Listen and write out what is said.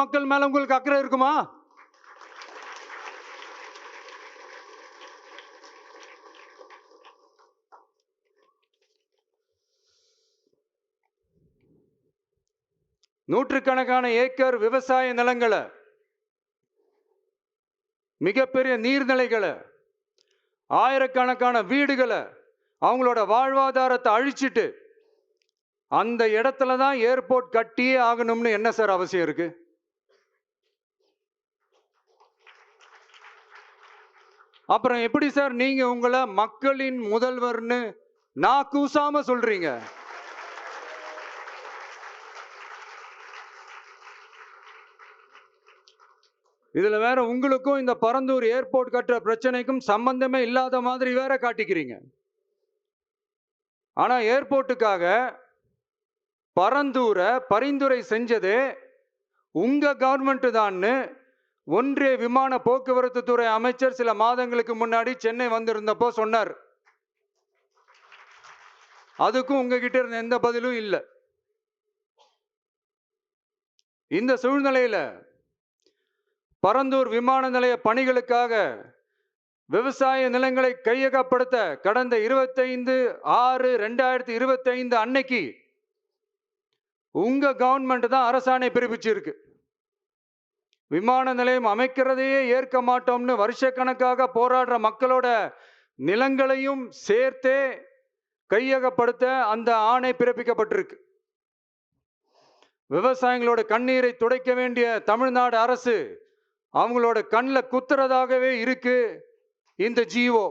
மக்கள் மேல உங்களுக்கு அக்கறை இருக்குமா? நூற்றுக்கணக்கான ஏக்கர் விவசாய நிலங்களை மிகப்பெரிய நீர்நிலைகளை ஆயிரக்கணக்கான வீடுகளை அவங்களோட வாழ்வாதாரத்தை அழிச்சிட்டு அந்த இடத்துல தான் ஏர்போர்ட் கட்டியே ஆகணும்னு என்ன சார் அவசியம் இருக்கு? அப்புறம் எப்படி சார் நீங்க உங்களை மக்களின் முதல்வர்னு நான் கூசாம சொல்றீங்க? இதுல வேற உங்களுக்கும் இந்த பரந்தூர் ஏர்போர்ட் கட்டுற பிரச்சனைக்கும் சம்பந்தமே இல்லாத மாதிரி வேற காட்டிக்கிறீங்க. ஆனா ஏர்போர்ட்டுக்காக பரந்தூரை பரிந்துரை செஞ்சது உங்க கவர்மெண்ட் தான்னு ஒன்றிய விமான போக்குவரத்து துறை அமைச்சர் சில மாதங்களுக்கு முன்னாடி சென்னை வந்திருந்தப்போ சொன்னார். அதுக்கும் உங்ககிட்ட இருந்த எந்த பதிலும் இல்லை. இந்த சூழ்நிலையில பரந்தூர் விமான நிலைய பணிகளுக்காக விவசாய நிலங்களை கையகப்படுத்த கடந்த இருபத்தைந்து ஆறு ரெண்டாயிரத்தி இருபத்தைந்து அன்னைக்கு உங்க கவர்மெண்ட் தான் அரசாணை பிறப்பிச்சிருக்கு. விமான நிலையம் அமைக்கிறதையே ஏற்க மாட்டோம்னு வருஷக்கணக்காக போராடுற மக்களோட நிலங்களையும் சேர்த்தே கையகப்படுத்த அந்த ஆணை பிறப்பிக்கப்பட்டிருக்கு. விவசாயிகளோட கண்ணீரை துடைக்க வேண்டிய தமிழ்நாடு அரசு அவங்களோட கண்ணில் குத்துறதாகவே இருக்கு இந்த ஜீவோ.